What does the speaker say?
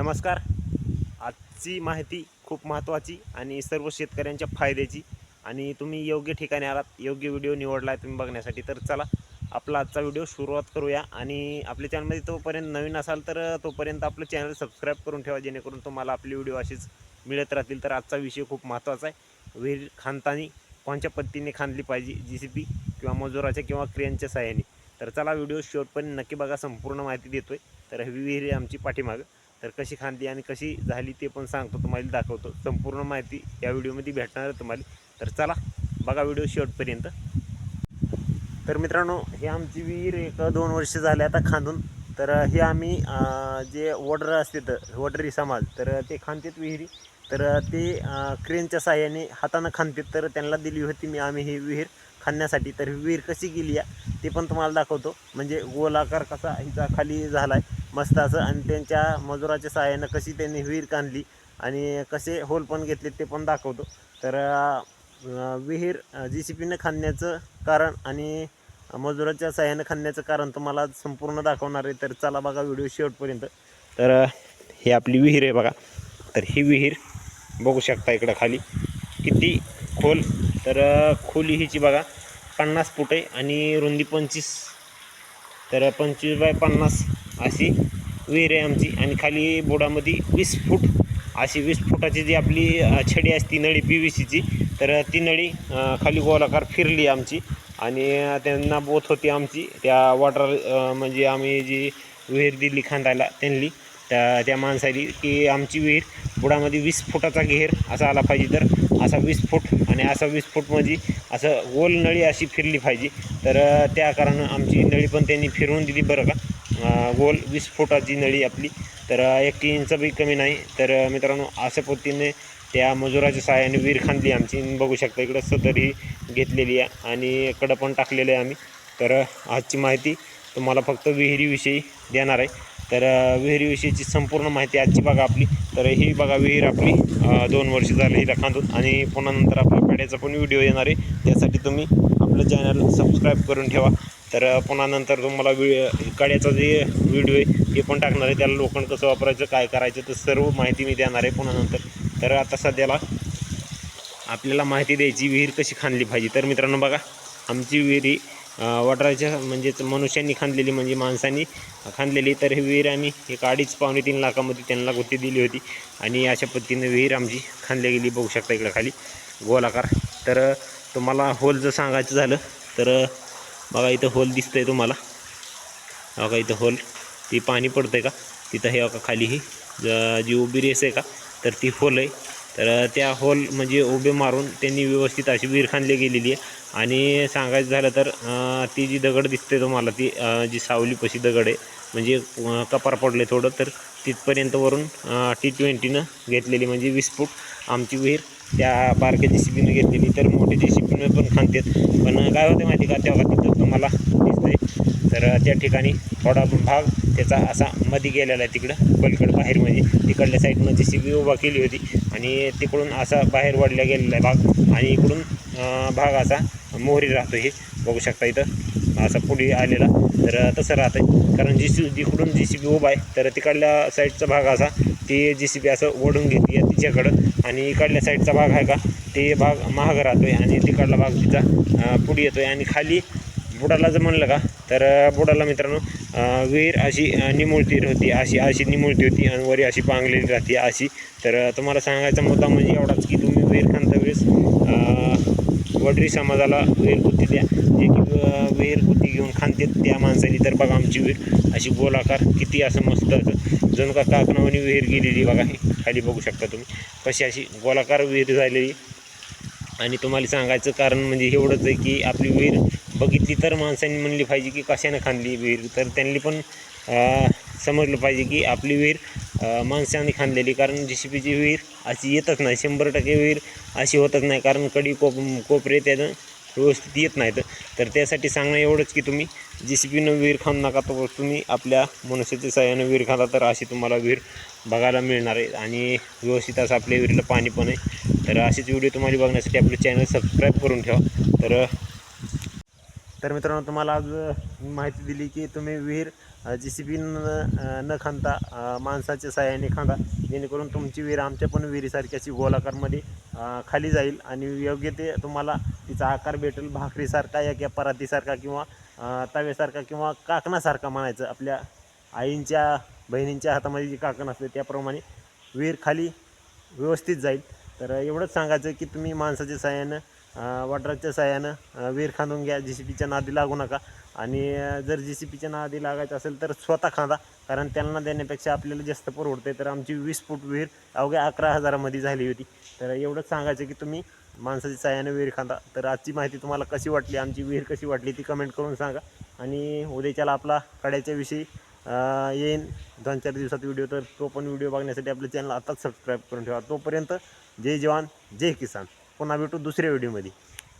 नमस्कार. आजची माहिती खूप महत्त्वाची आणि सर्व शेतकऱ्यांच्या फायद्याची. आणि तुम्ही योग्य ठिकाणी आलात योग्य व्हिडिओ निवडला आहे तुम्ही बघण्यासाठी तर चला आपला आजचा व्हिडिओ सुरुवात करूया. आणि आपल्या चॅनलमध्ये तोपर्यंत नवीन असाल तर तोपर्यंत आपलं चॅनल सबस्क्राईब करून ठेवा जेणेकरून तुम्हाला आपले व्हिडिओ असेच मिळत राहतील. तर आजचा विषय खूप महत्त्वाचा आहे. विहीर खांदताना कोणत्या पद्धतीने खांदली पाहिजे? जी सी पी किंवा मजुराच्या किंवा क्रेनच्या सहाय्याने. तर चला व्हिडिओ शेवटपर्यंत नक्की बघा संपूर्ण माहिती देतोय. तर ही विहीर आमची पाठीमागं. तर कशी खांदी आणि कशी झाली ते पण सांगतो तुम्हाला दाखवतो. संपूर्ण माहिती या व्हिडिओमध्ये भेटणार आहे तुम्हाला. तर चला बघा व्हिडिओ शेवटपर्यंत. तर मित्रांनो हे आमची विहीर एक दोन वर्ष झाले आता खांदून. तर हे आम्ही जे वडर असते तर वडरी समाज तर ते खांदतात विहिरी. तर ते क्रेनच्या साह्याने हातानं खांदतात तर त्यांना दिली होती मी आम्ही ही विहीर खांदण्यासाठी. तर ही विहीर कशी गेली आहे ते पण तुम्हाला दाखवतो. म्हणजे गोलाकार कसा हिचा खाली झाला आहे मस्त असं आणि त्यांच्या मजुराच्या सहाय्यानं कशी त्यांनी विहीर काढली आणि कसे होल पण घेतले ते पण दाखवतो. तर विहीर जी सी पीनं खाणण्याचं कारण आणि मजुराच्या सहाय्यानं खाणण्याचं कारण तुम्हाला संपूर्ण दाखवणार आहे. तर चला बघा व्हिडिओ शेवटपर्यंत. तर ही आपली विहीर आहे बघा. तर ही विहीर बघू शकता इकडं खाली. किती खोल. तर खोली हिची बघा. पन्नास फूट आहे आणि रुंदी पंचवीस. तर पंचवीस बाय पन्नास. अशी विहीर आहे आमची. आणि खाली बोडामध्ये वीस फूट अशी वीस फुटाची जी आपली छडी असते नळी पी व्ही सीची तर ती नळी खाली गोलाकार फिरली आमची. आणि त्यांना बोथ होती आमची. त्या वॉटर म्हणजे आम्ही जी विहीर दिली खांदायला त्यांनी त्या त्या माणसाली की आमची विहीर बुडामध्ये वीस फुटाचा घेर असा आला पाहिजे तर असा वीस फूट आणि असा वीस फूट म्हणजे असं गोल नळी अशी फिरली पाहिजे. तर त्या कारण आमची नळी पण त्यांनी फिरवून दिली बरं का. गोल वीस फुटाची नळी आपली. तर एक इंच बी कमी नाही. तर मित्रांनो अशा पद्धतीने त्या मजुराच्या सहाय्याने विहीर खांदली आमची. बघू शकता इकडं सदर ही घेतलेली आहे आणि कडं पण टाकलेलं आहे आम्ही. तर आजची माहिती तुम्हाला फक्त विहिरीविषयी देणार आहे. तर विहिरीविषयीची संपूर्ण माहिती आजची बघा आपली. तर ही बघा विहीर आपली. दोन वर्ष झाली हिला खांदून. आणि पुन्हा नंतर आपल्या पेड्याचा पण व्हिडिओ येणार आहे. त्यासाठी तुम्ही आपलं चॅनल सबस्क्राईब करून ठेवा. तर पुन्हा नंतर तुम्हाला वि कड्याचा जे व्हिडिओ आहे ते पण टाकणार आहे. त्याला लोखंड कसं वापरायचं काय करायचं तर सर्व माहिती मी देणार आहे पुन्हा नंतर. तर आता सध्याला आपल्याला माहिती द्यायची विहीर कशी खाणली पाहिजे. तर मित्रांनो बघा आमची विहीर ही वडराच्या म्हणजेच मनुष्यांनी खांदलेली म्हणजे माणसांनी खांदलेली. तर ही विहीर आम्ही एक अडीच पावणे तीन लाखामध्ये त्यांना गुत्ती दिली होती. आणि अशा पद्धतीने विहीर आमची खांदली गेली बघू शकता इकडं खाली. गोलाकार. तर तुम्हाला होल जर सांगायचं झालं तर बघा इथं होल दिसतंय तुम्हाला. बघा इथं होल. ती पाणी पडतं आहे का? तिथं हे बघा खाली ही. जी उभी रेस आहे का? तर ती होल आहे. तर त्या होल म्हणजे उभे मारून त्यांनी व्यवस्थित अशी विहीर खाणली गेलेली आहे. आणि सांगायचं झालं तर ती जी दगड दिसते तुम्हाला ती जी सावलीपशी दगड आहे म्हणजे कपार पडले थोडं तर तिथपर्यंत वरून टी ट्वेंटीनं घेतलेली म्हणजे वीस फूट आमची विहीर त्या बारक्या जी घेतलेली. तर मोठ्या जी पण खांदतात. पण काय होतं माहिती का? तेव्हा तिथं तुम्हाला दिसतंय. तर त्या ठिकाणी थोडा भाग त्याचा असा मध्ये गेलेला आहे तिकडं पलीकडं बाहेर म्हणजे तिकडल्या साईडनं जी सी बी उभा केली होती आणि तिकडून असा बाहेर वाढला गेलेला आहे भाग आणि इकडून भाग असा मोहरी राहतो हे. बघू शकता इथं असा पुढे आलेला. तर तसं राहतं कारण जी सी जिकडून जी सी बी उभा आहे तर तिकडल्या साईडचा भाग असा ती जी सी बी असं ओढून घेते तिच्याकडं. आणि इकडल्या साईडचा भाग आहे का ते भाग महाग राहतो आहे आणि तिकडला भाग तिचा पुढे येतो आहे आणि खाली बुडाला जर म्हणलं का तर बुडाला मित्रांनो विहीर अशी निमुळती होती अशी अशी निमुळती होती आणि वरी अशी पांगलेली राहते अशी. तर तुम्हाला सांगायचा मुद्दा म्हणजे एवढाच की तुम्ही विहीर खांदता वेळेस वडरी समाजाला विहीर बुद्धी द्या. जे की विहीर घेऊन खांदते त्या माणसाने तर बघा आमची विहीर अशी गोलाकार किती असं मस्त जणू का काकणावानी विहीर गेलेली बघा हे खाली बघू शकता तुम्ही. कशी अशी गोलाकार विहीर झालेली. आणि तुम्हाला सांगायचं कारण म्हणजे एवढंच आहे की आपली विहीर बघितली तर माणसांनी म्हणली पाहिजे की कशानं खांदली विहीर. तर त्यांनी पण समजलं पाहिजे की आपली विहीर माणसाने खांदलेली कारण जी सी पीची विहीर अशी येतच नाही. शंभर टक्के विहीर अशी होतच नाही. कारण कडी कोप कोपरे त्यानं व्यवस्थित येत नाहीत. तर त्यासाठी सांगणं एवढंच की तुम्ही जी सी पीनं विहीर खांदू नका. तर तुम्ही आपल्या मनुष्याच्या सहाय्यानं विहीर खांदा तर अशी तुम्हाला विहीर बघायला मिळणार आहे. आणि व्यवस्थित असं आपल्या विहिरीला पाणी पण आहे. तर असेच व्हिडिओ तुम्हाला बघण्यासाठी आपलं चॅनल सबस्क्राईब करून ठेवा. तर तर मित्रांनो तुम्हाला आज माहिती दिली की तुम्ही विहीर जी सी बी न न खांदा माणसाच्या साह्याने खांदा जेणेकरून तुमची विहीर आमच्या पण विहिरीसारखी अशी गोलाकारमध्ये खाली जाईल आणि योग्य ते तुम्हाला तिचा आकार भेटेल भाकरीसारखा या किंवा परातीसारखा किंवा तव्यासारखा किंवा काकणासारखा म्हणायचं. आपल्या आईंच्या बहिणींच्या हातामध्ये जी काकण असते त्याप्रमाणे विहीर खाली व्यवस्थित जाईल. तर एवढंच सांगायचं की तुम्ही माणसाच्या साह्यानं वॉटरच्या साह्यानं विहीर खांदून घ्या जी सी पीच्या नादी लागू नका. आणि जर जी सी पीच्या नादी लागायचं असेल तर स्वतः खांदा कारण त्यांना देण्यापेक्षा आपल्याला जास्त परवडते तर आमची वीस फूट विहीर अवघ्या अकरा हजारामध्ये झाली होती. तर एवढंच सांगायचं की तुम्ही माणसाच्या साह्यानं विहीर खांदा. तर आजची माहिती तुम्हाला कशी वाटली आमची विहीर कशी वाटली ती कमेंट करून सांगा. आणि उद्याच्याला आपला कड्याच्या विषयी येईन. दोन चार दिवसात व्हिडिओ तर तो पण व्हिडिओ बघण्यासाठी आपलं चॅनल आताच सबस्क्राईब करून ठेवा. तोपर्यंत जय जवान जय किसान. पुन्हा भेटू दुसऱ्या व्हिडिओमध्ये.